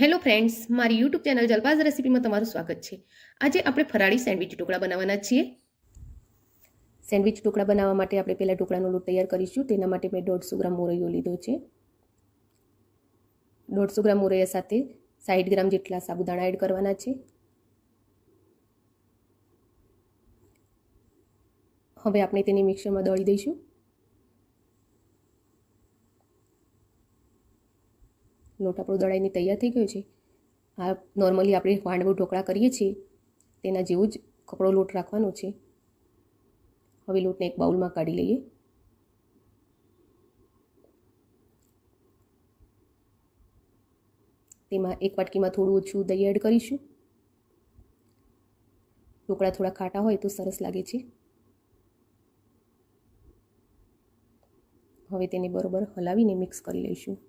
Hello friends મારી YouTube channel જલપાઝ રેસીપીમાં તમારું સ્વાગત છે. આજે આપણે ફરાળી સેન્ડવિચ ઢોકળા બનાવવાના છીએ. સેન્ડવિચ ઢોકળા બનાવવા માટે આપણે પહેલાં ઢોકળાનો લોટ તૈયાર કરીશું. તેના માટે મેં દોઢસો ગ્રામ મોરૈયો લીધો છે. દોઢસો ગ્રામ મોરૈયા સાથે સાઠ ગ્રામ જેટલા સાબુદાણા એડ કરવાના છે. હવે આપણે તેને મિક્સરમાં દળી દઈશું. લોટ આપણો દળાઈને તૈયાર થઈ ગયો છે. આ નોર્મલી આપણે વાંડવું ઢોકળા કરીએ છીએ. તેના જેવું જ કપડો લોટ રાખવાનો છે. હવે લોટને એક બાઉલમાં કાઢી લઈએ. તેમાં એક વાટકીમાં થોડું ઓછું દહીં એડ કરીશું. ઢોકળા થોડા ખાટા હોય તો સરસ લાગે છે. હવે તેને બરોબર હલાવીને મિક્સ કરી લઈશું.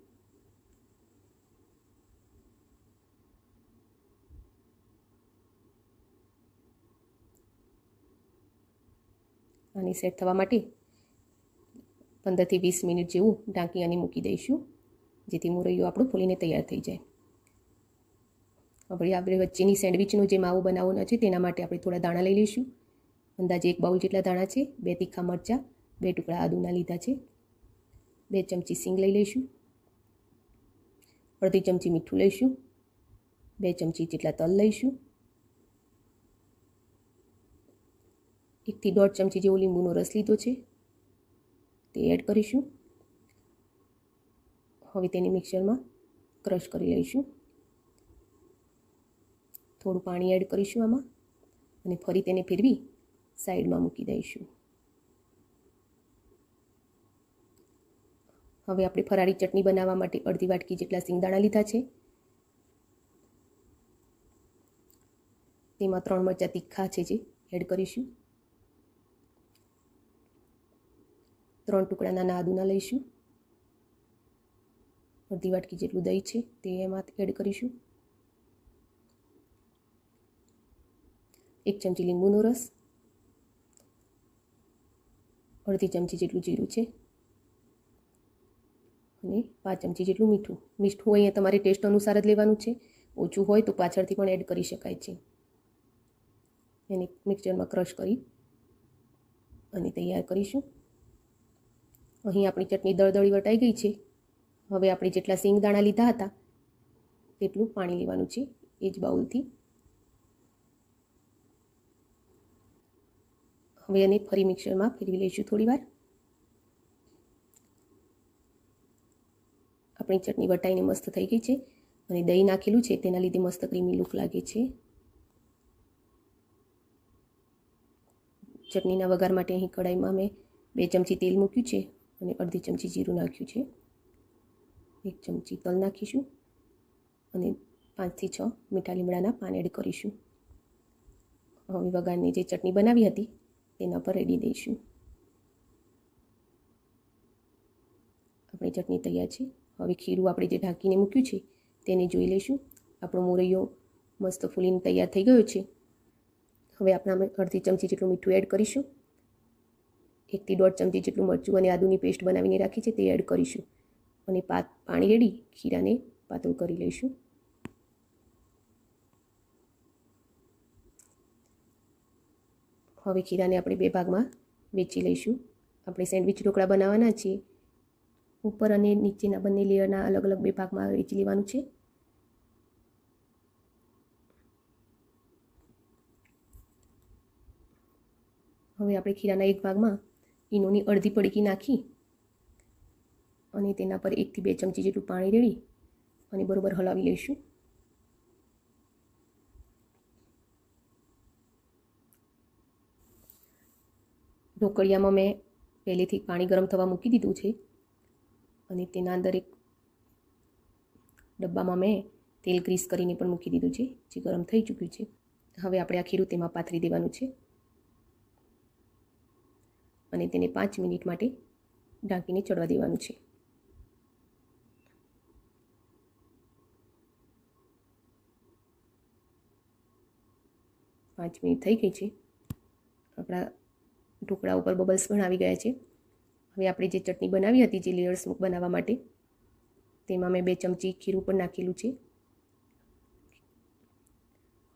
આની સેટ થવા માટે પંદરથી વીસ મિનિટ જેવું ઢાંકી અને મૂકી દઈશું, જેથી મુરૈયો આપણું ફૂલીને તૈયાર થઈ જાય. આપણે આપણે વચ્ચેની સેન્ડવિચનો જે માવો બનાવવાનો છે, તેના માટે આપણે થોડા દાણા લઈ લઈશું. અંદાજે એક બાઉલ જેટલા દાણા છે, બે તીખા મરચાં, બે ટુકડા આદુના લીધા છે. બે ચમચી સિંગ લઈ લઈશું. અડધી ચમચી મીઠું લઈશું. બે ચમચી જેટલા તલ લઈશું. એકથી દોઢ ચમચી જેવો લીંબુનો રસ લીધો છે. તે એડ કરીશું. હવે તેને મિક્સરમાં ક્રશ કરી લઈશું. થોડું પાણી એડ કરીશું આમાં અને ફરી તેને ફેરવી સાઈડમાં મૂકી દઈશું. હવે આપણે ફરાળી ચટણી બનાવવા માટે અડધી વાટકી જેટલા સિંગદાણા લીધા છે. તેમાં ત્રણ મરચાં તીખા છે જે એડ કરીશું. ત્રણ ટુકડા નાના લઈશું. અડધી વાટકી જેટલું દહીં છે તે એમાં એડ કરીશું. એક ચમચી લીંબુનો રસ. અડધી ચમચી જેટલું જીરું છે. અને પાંચ ચમચી જેટલું મીઠું. મીઠું અહીંયા તમારે ટેસ્ટ અનુસાર જ લેવાનું છે. ઓછું હોય તો પાછળથી પણ એડ કરી શકાય છે. એને મિક્સચરમાં ક્રશ કરી અને તૈયાર કરીશું. અહીં આપણી ચટણી દળદળી વટાઈ ગઈ છે. હવે આપણે જેટલા સિંગ દાણા લીધા હતા, તેટલું પાણી લેવાનું છે એ જ બાઉલથી. હવે એને ફરી મિક્સરમાં ફેરવી લઈશું થોડીવાર. આપણી ચટણી વટાઈને મસ્ત થઈ ગઈ છે અને દહીં નાખેલું છે, તેના લીધે મસ્ત ક્રીમી લુક લાગે છે. ચટણીના વઘાર માટે અહીં કડાઈમાં મેં બે ચમચી તેલ મૂક્યું છે. અને અડધી ચમચી જીરું નાખ્યું છે. એક ચમચી તલ નાખીશું અને પાંચથી છ મીઠા લીમડાના પાન એડ કરીશું. હવે વઘારની જે ચટણી બનાવી હતી, તેના પર રેડી દઈશું. આપણી ચટણી તૈયાર છે. હવે ખીરું આપણે જે ઢાંકીને મૂક્યું છે, તેને જોઈ લઈશું. આપણો મોરૈયો મસ્ત ફૂલીને તૈયાર થઈ ગયો છે. હવે આપણે અડધી ચમચી જેટલું મીઠું એડ કરીશું. એકથી દોઢ ચમચી જેટલું મરચું અને આદુની પેસ્ટ બનાવીને રાખી છે, તે એડ કરીશું. અને પાત પાણી રેડી ખીરાને પાતળું કરી લઈશું. હવે ખીરાને આપણે બે ભાગમાં વેચી લઈશું. આપણે સેન્ડવિચ ઢોકળા બનાવવાના છીએ. ઉપર અને નીચેના બંને લેયરના અલગ અલગ બે ભાગમાં વેચી લેવાનું છે. હવે આપણે ખીરાના એક ભાગમાં ઈનોની અડધી પડીકી નાખી અને તેના પર એકથી બે ચમચી જેટલું પાણી રેડી અને બરોબર હલાવી લઈશું. ઢોકળિયામાં મેં પહેલેથી પાણી ગરમ થવા મૂકી દીધું છે અને તેના અંદર એક ડબ્બામાં મેં તેલ ગ્રીસ કરીને પણ મૂકી દીધું છે, જે ગરમ થઈ ચૂક્યું છે. હવે આપણે આ ખીરું તેમાં પાથરી દેવાનું છે. અને તેને પાંચ મિનિટ માટે ઢાંકીને ચડવા દેવાનું છે. પાંચ મિનિટ થઈ ગઈ છે. આપણા ઢોકળા ઉપર બબલ્સ પણ આવી ગયા છે. હવે આપણે જે ચટણી બનાવી હતી, જે લેયર્સ બનાવવા માટે, તેમાં મેં બે ચમચી ખીરું પણ નાખેલું છે.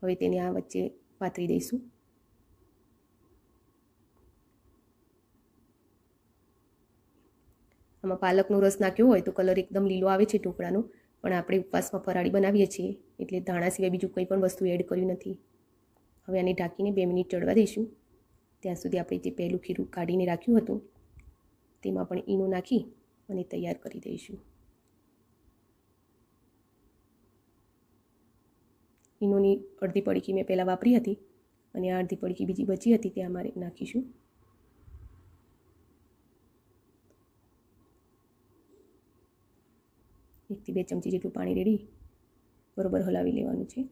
હવે તેને આ વચ્ચે પાથરી દઈશું. આમાં પાલકનો રસ નાખ્યો હોય તો કલર એકદમ લીલો આવે છે ઢોકળાનો. પણ આપણે ઉપવાસમાં ફરાળી બનાવીએ છીએ, એટલે ધાણા સિવાય બીજું કંઈ પણ વસ્તુ એડ કર્યું નથી. હવે આને ઢાંકીને બે મિનિટ ચડવા દઈશું. ત્યાં સુધી આપણે જે પહેલું ખીરું કાઢીને રાખ્યું હતું, તેમાં પણ ઈનો નાખી અને તૈયાર કરી દઈશું. ઈનોની અડધી પડીકી મેં પહેલાં વાપરી હતી અને આ અડધી પડીકી બીજી બચી હતી તે અમારે નાખીશું. બે ચમચી જેટલું પાણી રેડી. બરોબર હલાવી લેવાનું છે.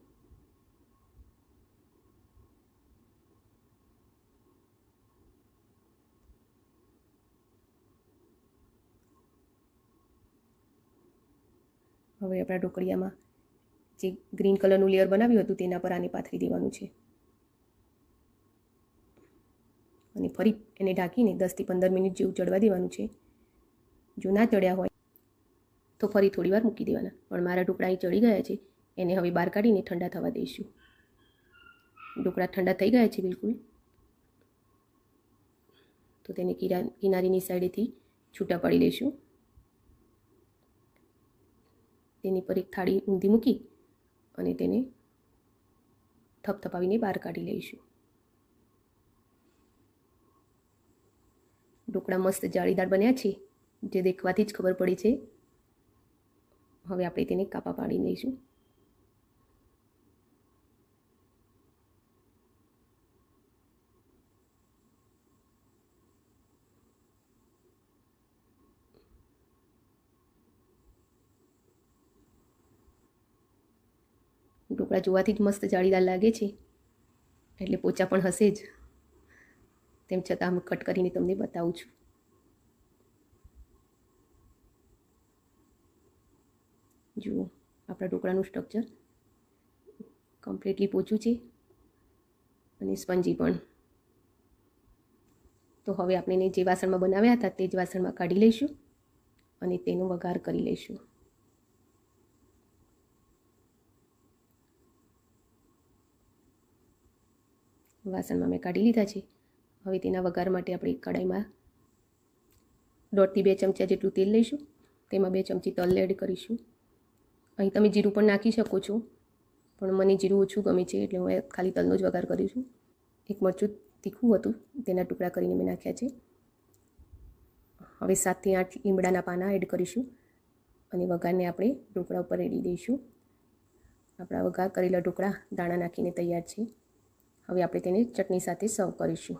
હવે આપણા ઢોકળિયામાં જે ગ્રીન કલરનું લેયર બનાવ્યું હતું તેના પર આને પાથરી દેવાનું છે. અને ફરી એને ઢાંકીને દસથી પંદર મિનિટ જેવું ચડવા દેવાનું છે. જો ના ચડ્યા હોય તો ફરી થોડી વાર મૂકી દેવાના. પણ મારા ઢોકળા અહીં ચડી ગયા છે. એને હવે બહાર કાઢીને ઠંડા થવા દઈશું. ઢોકળા ઠંડા થઈ ગયા છે બિલકુલ. તો તેને કિરા, કિનારીની સાઈડેથી છૂટા પાડી લઈશું તેની પર એક થાળી ઊંધી મૂકી અને તેને થપથપાવીને બહાર કાઢી લઈશું. ઢોકળા મસ્ત જાળીદાર બન્યા છે. જે દેખવાથી જ ખબર પડી છે હવે આપણે તેને કાપા પાડી લઈશું. ઢોકળા જોવાથી જ મસ્ત જાળીદાર લાગે છે. એટલે પોચા પણ હશે જ. તેમ છતાં હું કટ કરીને તમને બતાવું છું. જુઓ આપણા ઢોકળાનું સ્ટ્રક્ચર કમ્પ્લીટલી પોચું છે અને સ્પંજી પણ. તો હવે આપણે એને જે વાસણમાં બનાવ્યા હતા તે જ વાસણમાં કાઢી લઈશું અને તેનો વઘાર કરી લઈશું. વાસણમાં મેં કાઢી લીધા છે. હવે તેના વઘાર માટે આપણે કડાઈમાં દોઢથી બે ચમચા જેટલું તેલ લઈશું. તેમાં બે ચમચી તલ એડ કરીશું. અહીં તમે જીરું પણ નાખી શકો છો. પણ મને જીરું ઓછું ગમે છે એટલે હું ખાલી તલનો જ વઘાર કરીશું એક મરચું તીખું હતું, તેના ટુકડા કરીને મેં નાખ્યા છે. હવે સાતથી આઠ લીમડાના પાના એડ કરીશું અને વઘારને આપણે ઢોકળા ઉપર રેડી દઈશું. આપણા વઘાર કરેલા ઢોકળા દાણા નાખીને તૈયાર છે. હવે આપણે તેને ચટણી સાથે સર્વ કરીશું.